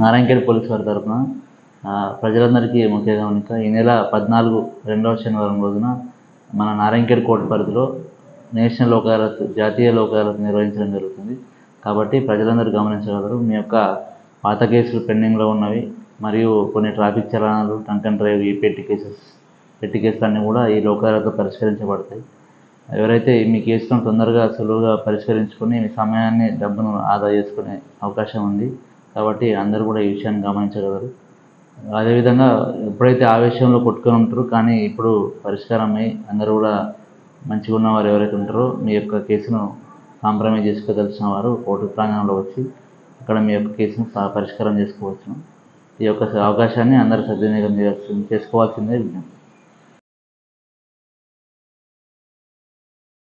Narayankhed police వారి తరఫున ప్రజలందరికీ ముఖ్య గమనిక ఈ నెల పద్నాలుగు రెండవ శనివారం రోజున మన నారాయణఖేడ్ కోర్టు పరిధిలో నేషనల్ లోక్ జాతీయ లోక్ నిర్వహించడం జరుగుతుంది. కాబట్టి ప్రజలందరూ గమనించగలరు మీ యొక్క పాత కేసులు పెండింగ్లో ఉన్నవి మరియు కొన్ని ట్రాఫిక్ చలనాలు టంక్ అండ్ డ్రైవ్ ఈ పెట్టి కేసెస్ పెట్టి కేసులు అన్నీ కూడా ఈ లోక్ పరిష్కరించబడతాయి. ఎవరైతే మీ కేసులను తొందరగా సులువుగా పరిష్కరించుకొని మీ సమయాన్ని డబ్బును ఆదా చేసుకునే అవకాశం ఉంది కాబట్టి అందరూ కూడా ఈ విషయాన్ని గమనించగలరు. అదేవిధంగా ఎప్పుడైతే ఆవేశంలో కొట్టుకొని ఉంటారు కానీ ఇప్పుడు పరిష్కారం అయ్యి అందరూ కూడా మంచిగా ఉన్నవారు ఎవరైతే ఉంటారో మీ యొక్క కేసును కాంప్రమైజ్ చేసుకోదలిచిన వారు కోర్టు ప్రాంగణంలో వచ్చి అక్కడ మీ యొక్క కేసును పరిష్కారం చేసుకోవచ్చు ఈ యొక్క అవకాశాన్ని అందరూ సద్వినియోగం చేయాల్సి చేసుకోవాల్సిందే విజ్ఞప్తి.